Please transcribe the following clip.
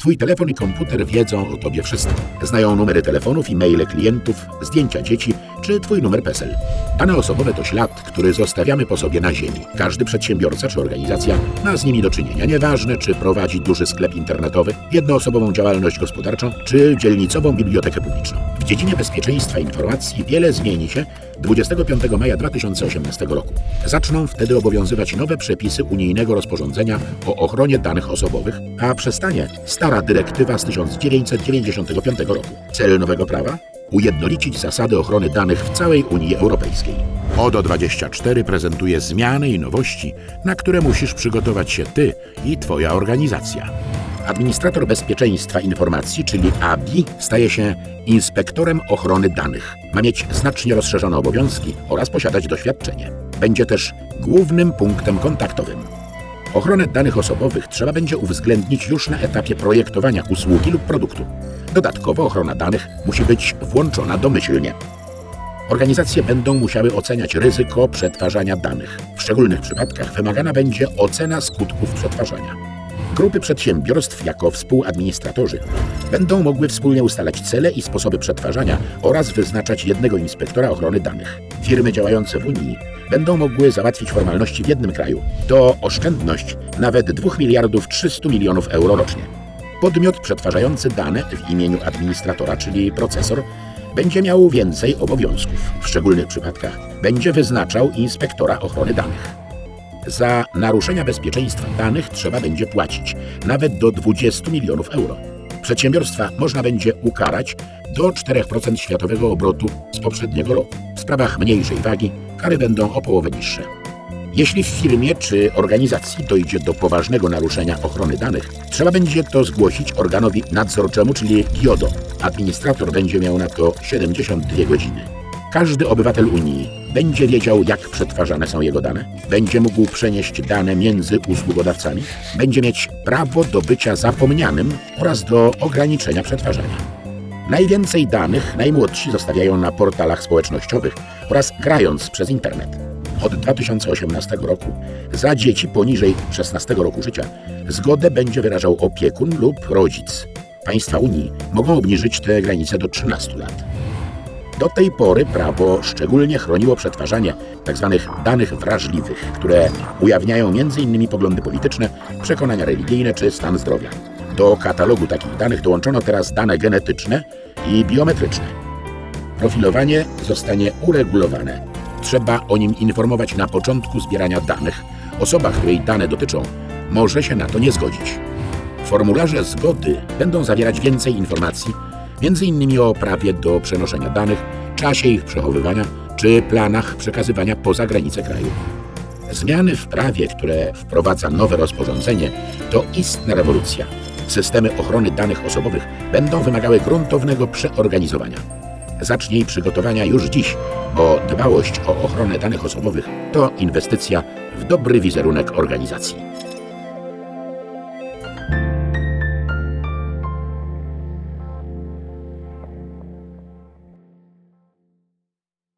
Twój telefon i komputer wiedzą o tobie wszystko. Znają numery telefonów i maile klientów, zdjęcia dzieci czy twój numer PESEL. Dane osobowe to ślad, który zostawiamy po sobie na ziemi. Każdy przedsiębiorca czy organizacja ma z nimi do czynienia. Nieważne, czy prowadzi duży sklep internetowy, jednoosobową działalność gospodarczą, czy dzielnicową bibliotekę publiczną. W dziedzinie bezpieczeństwa informacji wiele zmieni się 25 maja 2018 roku. Zaczną wtedy obowiązywać nowe przepisy unijnego rozporządzenia o ochronie danych osobowych, a przestanie stara dyrektywa z 1995 roku. Cel nowego prawa? Ujednolicić zasady ochrony danych w całej Unii Europejskiej. ODO 24 prezentuje zmiany i nowości, na które musisz przygotować się Ty i Twoja organizacja. Administrator Bezpieczeństwa Informacji, czyli ABI, staje się inspektorem ochrony danych. Ma mieć znacznie rozszerzone obowiązki oraz posiadać doświadczenie. Będzie też głównym punktem kontaktowym. Ochronę danych osobowych trzeba będzie uwzględnić już na etapie projektowania usługi lub produktu. Dodatkowo ochrona danych musi być włączona domyślnie. Organizacje będą musiały oceniać ryzyko przetwarzania danych. W szczególnych przypadkach wymagana będzie ocena skutków przetwarzania. Grupy przedsiębiorstw jako współadministratorzy będą mogły wspólnie ustalać cele i sposoby przetwarzania oraz wyznaczać jednego inspektora ochrony danych. Firmy działające w Unii będą mogły załatwić formalności w jednym kraju. To oszczędność nawet 2 miliardów 300 milionów euro rocznie. Podmiot przetwarzający dane w imieniu administratora, czyli procesor, będzie miał więcej obowiązków. W szczególnych przypadkach będzie wyznaczał inspektora ochrony danych. Za naruszenia bezpieczeństwa danych trzeba będzie płacić nawet do 20 milionów euro. Przedsiębiorstwa można będzie ukarać do 4% światowego obrotu z poprzedniego roku. W sprawach mniejszej wagi kary będą o połowę niższe. Jeśli w firmie czy organizacji dojdzie do poważnego naruszenia ochrony danych, trzeba będzie to zgłosić organowi nadzorczemu, czyli GIODO. Administrator będzie miał na to 72 godziny. Każdy obywatel Unii będzie wiedział, jak przetwarzane są jego dane, będzie mógł przenieść dane między usługodawcami, będzie mieć prawo do bycia zapomnianym oraz do ograniczenia przetwarzania. Najwięcej danych najmłodsi zostawiają na portalach społecznościowych oraz grając przez internet. Od 2018 roku za dzieci poniżej 16 roku życia zgodę będzie wyrażał opiekun lub rodzic. Państwa Unii mogą obniżyć te granice do 13 lat. Do tej pory prawo szczególnie chroniło przetwarzanie tzw. danych wrażliwych, które ujawniają m.in. poglądy polityczne, przekonania religijne czy stan zdrowia. Do katalogu takich danych dołączono teraz dane genetyczne i biometryczne. Profilowanie zostanie uregulowane. Trzeba o nim informować na początku zbierania danych. Osoba, której dane dotyczą, może się na to nie zgodzić. Formularze zgody będą zawierać więcej informacji, m.in. o prawie do przenoszenia danych, czasie ich przechowywania czy planach przekazywania poza granice kraju. Zmiany w prawie, które wprowadza nowe rozporządzenie, to istna rewolucja. Systemy ochrony danych osobowych będą wymagały gruntownego przeorganizowania. Zacznij przygotowania już dziś, bo dbałość o ochronę danych osobowych to inwestycja w dobry wizerunek organizacji.